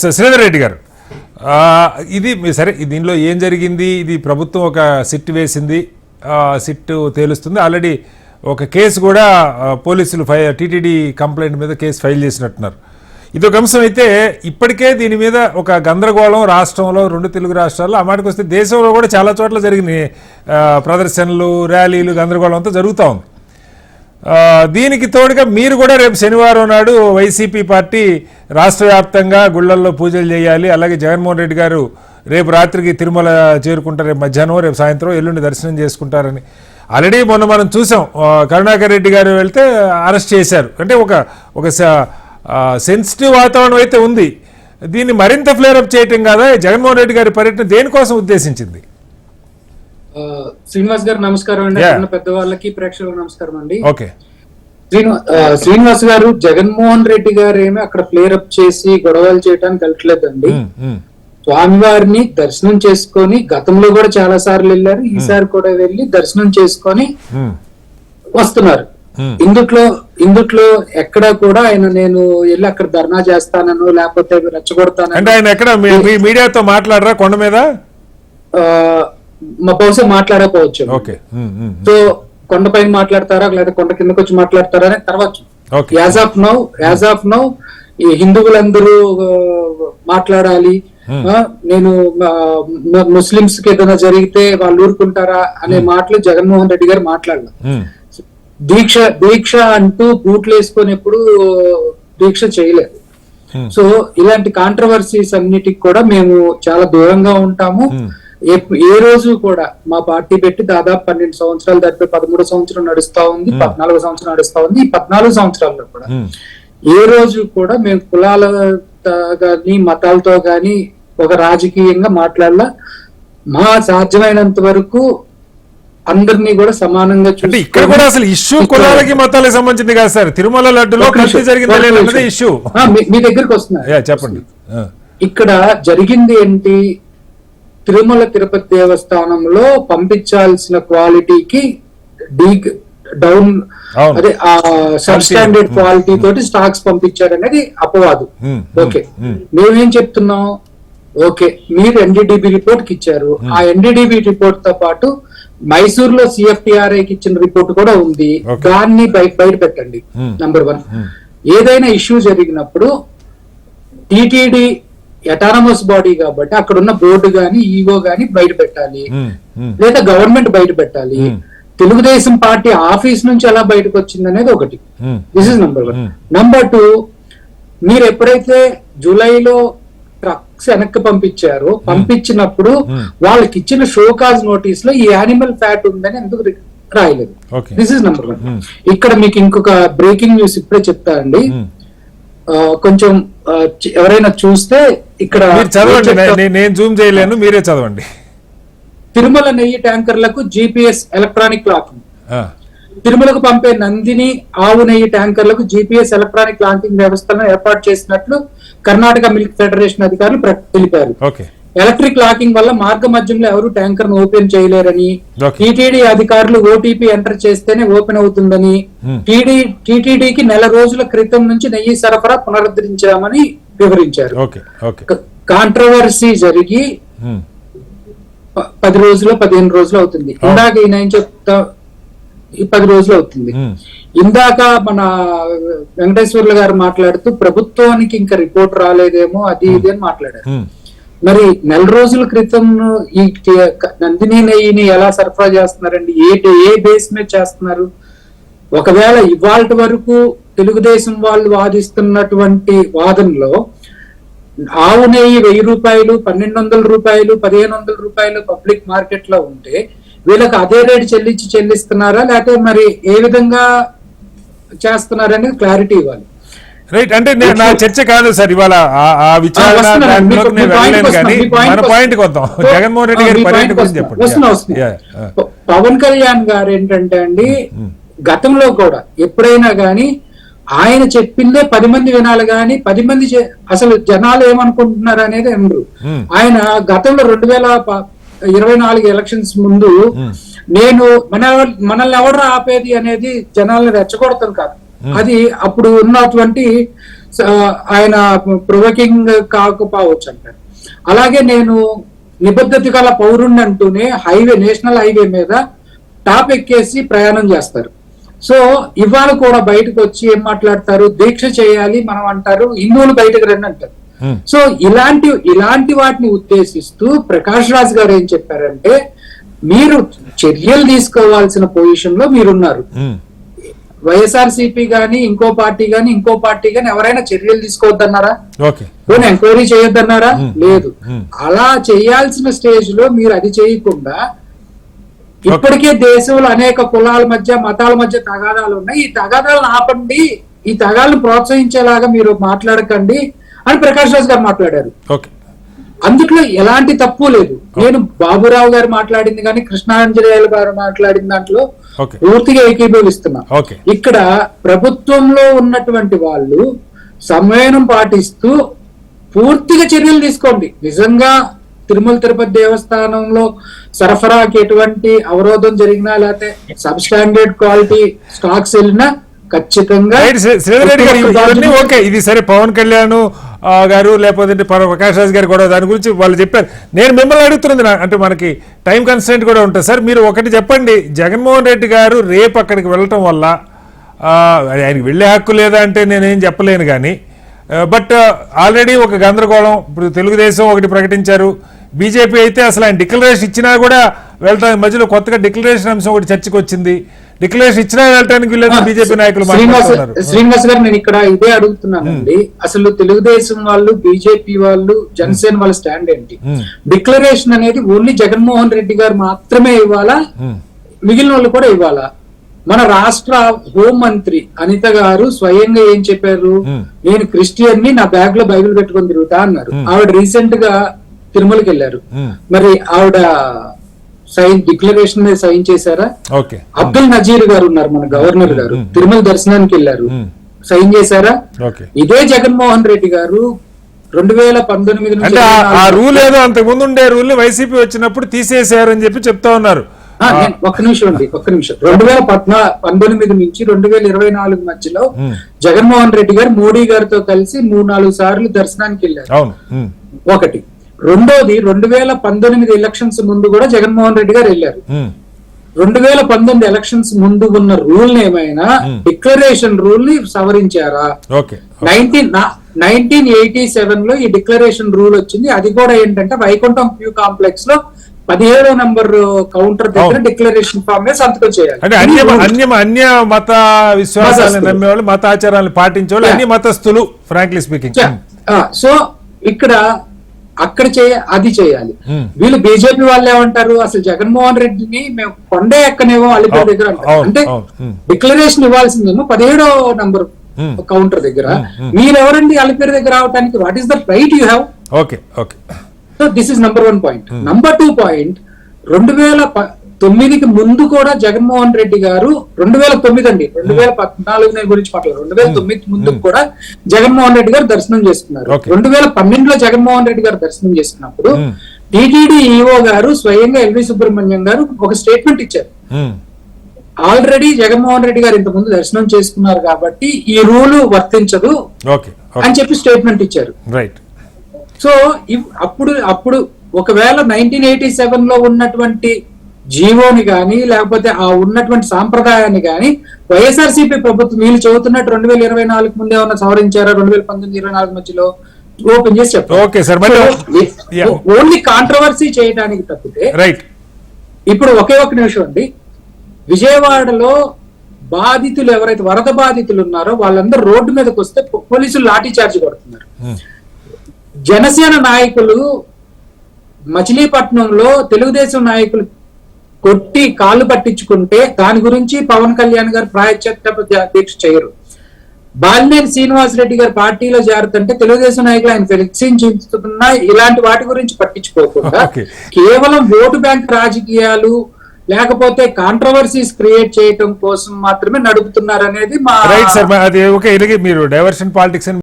స- శ్రీధర్ రెడ్డి గారు. ఇది సరే దీనిలో ఏం జరిగింది? ఇది ప్రభుత్వం ఒక సిట్ వేసింది. సిట్ తేలుస్తుంది. ఆల్రెడీ ఒక కేసు కూడా పోలీసులు ఫై టీటీడీ కంప్లైంట్ మీద కేసు ఫైల్ చేసినట్టున్నారు. ఇది ఒక అంశం అయితే ఇప్పటికే దీని మీద ఒక గందరగోళం రాష్ట్రంలో రెండు తెలుగు రాష్ట్రాల్లో ఆ వస్తే దేశంలో కూడా చాలా చోట్ల జరిగినాయి. ప్రదర్శనలు ర్యాలీలు గందరగోళం అంతా జరుగుతూ ఉంది. దీనికి తోడుగా మీరు కూడా రేపు శనివారం నాడు వైసీపీ పార్టీ రాష్ట్ర వ్యాప్తంగా గుళ్ళల్లో పూజలు చేయాలి. అలాగే జగన్మోహన్ రెడ్డి గారు రేపు రాత్రికి తిరుమల చేరుకుంటారు. రేపు మధ్యాహ్నం రేపు సాయంత్రం ఎల్లుండి దర్శనం చేసుకుంటారని. ఆల్రెడీ మొన్న మనం చూసాం. కరుణాకర్ రెడ్డి గారు వెళ్తే అరెస్ట్ చేశారు. అంటే ఒక ఒక సెన్సిటివ్ వాతావరణం అయితే ఉంది. దీన్ని మరింత ఫ్లేరప్ చేయటం కాదా? జగన్మోహన్ రెడ్డి గారి పర్యటన దేనికోసం ఉద్దేశించింది? శ్రీనివాస్ గారు నమస్కారం అండి. పెద్దవాళ్ళకి ప్రేక్షకులకు నమస్కారం అండి. ఓకే శ్రీనివాస్ గారు జగన్మోహన్ రెడ్డి గారు ఏమి అక్కడ ప్లేర్ అప్ చేసి గొడవలు చేయడానికి వెళ్ళట్లేదండి. ఉమ్, ఉమ్, స్వామివారిని దర్శనం చేసుకొని గతంలో కూడా చాలా సార్లు వెళ్ళారు. ఈసారి కూడా వెళ్ళి దర్శనం చేసుకొని వస్తున్నారు. Hmm. ఇందుట్లో ఇందుట్లో ఎక్కడ కూడా ఆయన నేను వెళ్ళి అక్కడ ధర్నా చేస్తానను లేకపోతే రెచ్చగొడతానని అంటే ఆయన ఎక్కడ మీడియాతో మాట్లాడరా కొండ మీద? బహుశా మాట్లాడకపోవచ్చు. సో కొండపైన మాట్లాడతారా? లేదా కొండ కిందకి వచ్చి మాట్లాడతారా? అనేది తర్వాత as of now as of now ఈ హిందువులందరూ మాట్లాడాలి. నేను ముస్లింస్కి ఏదైనా జరిగితే వాళ్ళు ఊరుకుంటారా అనే మాటలు జగన్మోహన్ రెడ్డి గారు మాట్లాడలేదు. ఉమ్, దీక్ష దీక్ష అంటూ బూట్లు వేసుకొని ఎప్పుడు దీక్ష చేయలేదు. సో ఇలాంటి కాంట్రవర్సీస్ అన్నిటికి కూడా మేము చాలా దూరంగా ఉంటాము. ఏ రోజు కూడా మా పార్టీ పెట్టి దాదాపు పన్నెండు సంవత్సరాలు దాటిపై పదమూడు సంవత్సరం నడుస్తా ఉంది పద్నాలుగు సంవత్సరం నడుస్తా ఉంది. ఈ పద్నాలుగు సంవత్సరాల్లో కూడా ఏ రోజు కూడా మేము కులాల గాని మతాలతో గాని ఒక రాజకీయంగా మాట్లాడాల. మా సాధ్యమైనంత వరకు అందరినీ కూడా సమానంగా అంటే ఇక్కడ కూడా అసలు ఇష్యూ కులాలకి మతాలకు సంబంధించింది కాదు సార్. తిరుమల లడ్డులో నిమిషం, జరిగిందా ఇష్యూ. మీ- దగ్గరికి వస్తున్నారు యా చెప్పండి. ఇక్కడ జరిగింది ఏంటి? తిరుమల తిరుపతి దేవస్థానంలో పంపించాల్సిన క్వాలిటీకి డీ డౌన్. అదే ఆ సబ్. స్టాండర్డ్ క్వాలిటీ తోటి స్టాక్స్ పంపించారు అనేది అపవాదు ఓకే. మేమేం చెప్తున్నాం? ఓకే మీరు ఎన్డీడీబీ రిపోర్ట్కి ఇచ్చారు ఆ ఎన్డీడీబీ రిపోర్ట్తో పాటు మైసూర్లో సిఎఫ్టిఆర్ఐ కి ఇచ్చిన రిపోర్ట్ కూడా ఉంది. దాన్ని బయట పెట్టండి. Number one. ఏదైనా ఇష్యూ జరిగినప్పుడు టీటీడీ ఎటానమస్ బాడీ కాబట్టి అక్కడ ఉన్న బోర్డు గాని ఈఓ గాని బయట పెట్టాలి. లేదా గవర్నమెంట్ బయట పెట్టాలి. తెలుగుదేశం పార్టీ ఆఫీస్ నుంచి ఎలా బయటకు వచ్చింది అనేది ఒకటి this is number one. Number two మీరు ఎప్పుడైతే జూలైలో ట్రక్స్ వెనక్కి పంపించారో పంపించినప్పుడు. వాళ్ళకి ఇచ్చిన షోకాజ్ నోటీస్లో ఈ యానిమల్ ఫ్యాట్ ఉందని ఎందుకు రాయలేదు. This is number one. ఇక్కడ మీకు ఇంకొక బ్రేకింగ్ న్యూస్ ఇప్పుడే చెప్తా అండి. కొంచెం ఎవరైనా చూస్తే ఇక్కడ చదవండి నేను జూమ్ చేయలేను మీరే చదవండి. తిరుమల నెయ్యి ట్యాంకర్లకు జిపిఎస్ ఎలక్ట్రానిక్ లాకింగ్ తిరుమలకు పంపే నందిని ఆవు నెయ్యి ట్యాంకర్లకు జీపీఎస్ ఎలక్ట్రానిక్ లాంకింగ్ వ్యవస్థలను ఏర్పాటు చేసినట్లు కర్ణాటక మిల్క్ ఫెడరేషన్ అధికారులు ప్ర- తెలిపారు. ఓకే. ఎలక్ట్రిక్ లాకింగ్ వల్ల మార్గ మధ్యంలో ఎవరు ట్యాంకర్ను ఓపెన్ చేయలేరని. టీటీడీ అధికారులు ఓటీపీ ఎంటర్ చేస్తేనే ఓపెన్ అవుతుందని Hmm. టీడీ టీటీడీకి నెల రోజుల క్రితం నుంచి నెయ్యి సరఫరా పునరుద్ధరించామని వివరించారు. కాంట్రవర్సీ జరిగి ప- పది రోజులు పదిహేను రోజులు అవుతుంది. ఇందాక ఈయన ఏం చెప్తా ఈ పది రోజులు అవుతుంది. ఉమ్, ఇందాక మన వెంకటేశ్వర్లు గారు మాట్లాడుతూ ప్రభుత్వానికి ఇంకా రిపోర్ట్ రాలేదేమో అది ఇది అని మాట్లాడారు. మరి నెల రోజుల క్రితం ఈ నందిని నెయ్యిని ఎలా సరఫరా చేస్తున్నారండి? ఏ ఏ బేస్ మీద చేస్తున్నారు? ఒకవేళ ఇవాళ వరకు తెలుగుదేశం వాళ్ళు వాదిస్తున్నటువంటి వాదనలో ఆవు నెయ్యి వెయ్యి రూపాయలు పన్నెండు వందల రూపాయలు పదిహేను వందల రూపాయలు పబ్లిక్ మార్కెట్లో ఉంటే వీళ్ళకి అదే రేటు చెల్లించి చెల్లిస్తున్నారా? లేకపోతే మరి ఏ విధంగా చేస్తున్నారనేది క్లారిటీ ఇవ్వాలి. రైట్ అంటే నేను నా చర్చ కాదు సార్ ఇవాళ ఆ- విచారణ వెళ్ళలేను. కానీ మన. పాయింట్ వద్దాం జగన్మోహన్ రెడ్డి గారి పర్యటన గురించి. చెప్పండి పవన్ కళ్యాణ్ గారు ఏంటంటే అండి గతంలో కూడా ఎప్పుడైనా గాని ఆయన చెప్పిందే పది మంది వినాలి గాని పది మంది అసలు జనాలు ఏమనుకుంటున్నారు అనేది అనరు Hmm. ఆయన గతంలో రెండు వేల ఇరవై నాలుగు ఎలక్షన్స్ ముందు నేను మన మనల్ని ఎవరు ఆపేది అనేది జనాల్ని రెచ్చగొడతాం కాదు అది అప్పుడు ఉన్నటువంటి ఆయన ప్రొవోకింగ్ కాకపోవచ్చు అంటారు అలాగే నేను నిబద్ధత గల పౌరుణ్ణి అంటూనే హైవే నేషనల్ హైవే మీద టాప్ ఎక్కేసి ప్రయాణం చేస్తారు. సో ఇవాళ కూడా బయటకు వచ్చి ఏం మాట్లాడతారు? దీక్ష చేయాలి మనం అంటారు. హిందువులు బయటకు రండి అంటారు. Hmm. సో ఇలాంటి ఇలాంటి వాటిని ఉద్దేశిస్తూ ప్రకాష్ రాజ్ గారు ఏం చెప్పారంటే మీరు చర్యలు తీసుకోవాల్సిన పొజిషన్లో మీరున్నారు. ఉమ్, వైఎస్ఆర్ సిపి గాని ఇంకో పార్టీ గాని ఇంకో పార్టీ గాని ఎవరైనా చర్యలు తీసుకోవద్దన్నారా? పోనీ ఎంక్వైరీ చేయొద్దన్నారా? లేదు. అలా చేయాల్సిన స్టేజ్లో మీరు అది చేయకుండా ఇప్పటికే దేశంలో అనేక కులాల మధ్య మతాల మధ్య తగాదాలు ఉన్నాయి. ఈ తగాదాలను ఆపండి. ఈ తగాదాలను ప్రోత్సహించేలాగా మీరు మాట్లాడకండి అని ప్రకాష్ రాజ్ గారు మాట్లాడారు. ఓకే. అందుట్లో ఎలాంటి తప్పు లేదు. నేను బాబురావు గారు మాట్లాడింది కానీ కృష్ణాంజనేయులు గారు మాట్లాడిన దాంట్లో పూర్తిగా ఏకీభవిస్తున్నా. ఇక్కడ ప్రభుత్వంలో ఉన్నటువంటి వాళ్ళు సంయమనం పాటిస్తూ పూర్తిగా చర్యలు తీసుకోండి. నిజంగా తిరుమల తిరుపతి దేవస్థానంలో సరఫరాకి ఎటువంటి అవరోధం జరిగినా లేకపోతే సబ్ స్టాండర్డ్ క్వాలిటీ స్టాక్స్ వెళ్ళినా ఖచ్చితంగా ఓకే. ఇది సరే పవన్ కళ్యాణ్ గారు లేకపోతే పర- ప్రకాష్ రాజ్ గారు కూడా దాని గురించి వాళ్ళు చెప్పారు. నేను మిమ్మల్ని అడుగుతున్నది అంటే మనకి టైం కన్స్టెంట్ కూడా ఉంటుంది. సార్ మీరు ఒకటి చెప్పండి. జగన్మోహన్ రెడ్డి గారు రేపు అక్కడికి వెళ్ళటం వల్ల ఆయనకి వెళ్ళే హక్కు లేదా అంటే నేనేం చెప్పలేను కానీ బట్ ఆల్రెడీ ఒక గందరగోళం. ఇప్పుడు తెలుగుదేశం ఒకటి ప్రకటించారు. బీజేపీ అయితే అసలు ఆయన డిక్లరేషన్ ఇచ్చినా కూడా వెళ్ళటానికి మధ్యలో కొత్తగా డిక్లరేషన్ అంశం ఒకటి చర్చకు వచ్చింది డిక్లరేషన్ ఇచ్చినా వెళ్ళటానికి వీళ్ళని బీజేపీ నాయకులు శ్రీనివాస్ గారు నేను ఇక్కడ ఇదే అడుగుతున్నానండి. అసలు తెలుగుదేశం వాళ్ళు బీజేపీ వాళ్ళు జనసేన వాళ్ళ స్టాండ్ ఏంటి. డిక్లరేషన్ అనేది ఓన్లీ జగన్మోహన్ రెడ్డి గారు మాత్రమే ఇవ్వాలా. మిగిలిన వాళ్ళు కూడా ఇవ్వాలా? మన రాష్ట్ర హోం మంత్రి అనిత గారు స్వయంగా ఏం చెప్పారు. నేను క్రిస్టియన్ని నా బ్యాగ్లో బైబిల్ పెట్టుకొని తిరుగుతా అన్నారు. ఆవిడ రీసెంట్గా తిరుమలకి వెళ్ళారు. మరి ఆవిడ సైన్ డిక్లరేషన్ మీద సైన్ చేశారా? ఓకే. అబ్దుల్ నజీర్ గారు ఉన్నారు మన గవర్నర్ గారు. తిరుమల దర్శనానికి వెళ్ళారు. సైన్ చేశారా? ఓకే. ఇదే జగన్మోహన్ రెడ్డి గారు రెండు వేల పంతొమ్మిది నుంచి అంటే ఆ- రూల్ ఏదో అంతకు ముందు ఉండే రూల్ వైసీపీ వచ్చినప్పుడు తీసేశారు అని చెప్పి చెప్తా ఉన్నారు ఒక్క నిమిషం అండి ఒక్క నిమిషం. రెండు వేల పద్నా పంతొమ్మిది నుంచి రెండు వేల ఇరవై నాలుగు మధ్యలో. జగన్మోహన్ రెడ్డి గారు మోడీ గారితో కలిసి మూడు నాలుగు సార్లు దర్శనానికి వెళ్ళారు. ఒకటి. రెండోది రెండు వేల పంతొమ్మిది ఎలక్షన్స్ ముందు కూడా జగన్మోహన్ రెడ్డి గారు వెళ్ళారు. రెండు వేల పంతొమ్మిది ఎలక్షన్స్ ముందు ఉన్న రూల్ ఏమైనా డిక్లరేషన్ రూల్ని సవరించారా? నైన్టీన్ నైన్టీన్ ఎయిటీ సెవెన్లో ఈ డిక్లరేషన్ రూల్ వచ్చింది. అది కూడా ఏంటంటే వైకుంఠం క్యూ కాంప్లెక్స్లో పదిహేడో నంబర్ కౌంటర్ దగ్గర. డిక్లరేషన్ ఫామ్ మీద సంతకం చేయాలి. అంటే అన్య మత విశ్వాసాలను. నమ్మేవాళ్ళు మత ఆచారాలను పాటించేవాళ్ళు. అన్ని మతస్థులు ఫ్రాంక్లీ స్పీకింగ్ సో ఇక్కడ అక్కడ చేయ అది చేయాలి. వీళ్ళు బీజేపీ వాళ్ళు ఏమంటారు? అసలు జగన్మోహన్ రెడ్డిని మేము కొండే ఎక్కనేమో అలిపేరు దగ్గర అంటే. డిక్లరేషన్ ఇవ్వాల్సిందేమో పదిహేడో నంబర్. కౌంటర్ దగ్గర. మీరెవరండి అలిపేరు దగ్గర రావడానికి what is the right you have okay okay. So this is number one point number two point రెండు వేల తొమ్మిదికి ముందు కూడా జగన్మోహన్ రెడ్డి గారు రెండు వేల తొమ్మిది అండి. రెండు వేల పద్నాలుగు గురించి మాట్లాడు రెండు వేల తొమ్మిది ముందు కూడా జగన్మోహన్ రెడ్డి గారు దర్శనం చేసుకున్నారు. రెండు వేల పన్నెండులో జగన్మోహన్ రెడ్డి గారు దర్శనం చేసుకున్నప్పుడు Hmm. టీటీడీ ఈఓ గారు స్వయంగా ఎల్వి సుబ్రహ్మణ్యం గారు ఒక స్టేట్మెంట్ ఇచ్చారు. ఆల్రెడీ జగన్మోహన్ రెడ్డి గారు ఇంత ముందు దర్శనం చేసుకున్నారు కాబట్టి ఈ రూలు వర్తించదు అని చెప్పి స్టేట్మెంట్ ఇచ్చారు. రైట్ సో అప్పుడు అప్పుడు ఒకవేళ నైన్టీన్ ఎయిటీ సెవెన్లో ఉన్నటువంటి జీవోని గాని లేకపోతే ఆ ఉన్నటువంటి సాంప్రదాయాన్ని గాని వైఎస్ఆర్సీపీ ప్రభుత్వం వీళ్ళు చెబుతున్నట్టు రెండు వేల ఇరవై నాలుగు ముందే ఏమన్నా సవరించారా? రెండు వేల పంతొమ్మిది ఇరవై నాలుగు మధ్యలో ఓపెన్ చేసి చెప్పారు. ఓన్లీ కాంట్రవర్సీ చేయడానికి తప్పితే రైట్ ఇప్పుడు ఒకే ఒక నిమిషం అండి. విజయవాడలో బాధితులు ఎవరైతే వరద బాధితులు ఉన్నారో వాళ్ళందరూ రోడ్డు మీదకి వస్తే పోలీసులు లాఠీ చార్జ్ కొడుతున్నారు. జనసేన నాయకులు మచిలీపట్నంలో తెలుగుదేశం నాయకులు కొట్టి కాళ్ళు పట్టించుకుంటే దాని గురించి పవన్ కళ్యాణ్ గారు ప్రాయశ్చిత్త దీక్ష చేయరు బాలినేని శ్రీనివాస్ రెడ్డి గారు పార్టీలో చేరుతుంటే తెలుగుదేశం నాయకులు ఆయన ప్రశ్నించుతున్నా ఇలాంటి వాటి గురించి పట్టించుకోకుండా. కేవలం ఓటు బ్యాంక్ రాజకీయాలు లేకపోతే కాంట్రవర్సీస్ క్రియేట్ చేయటం కోసం మాత్రమే నడుపుతున్నారు అనేది మా రైట్ సార్ అది ఓకే ఇలాగే మీరు డైవర్షన్ పాలిటిక్స్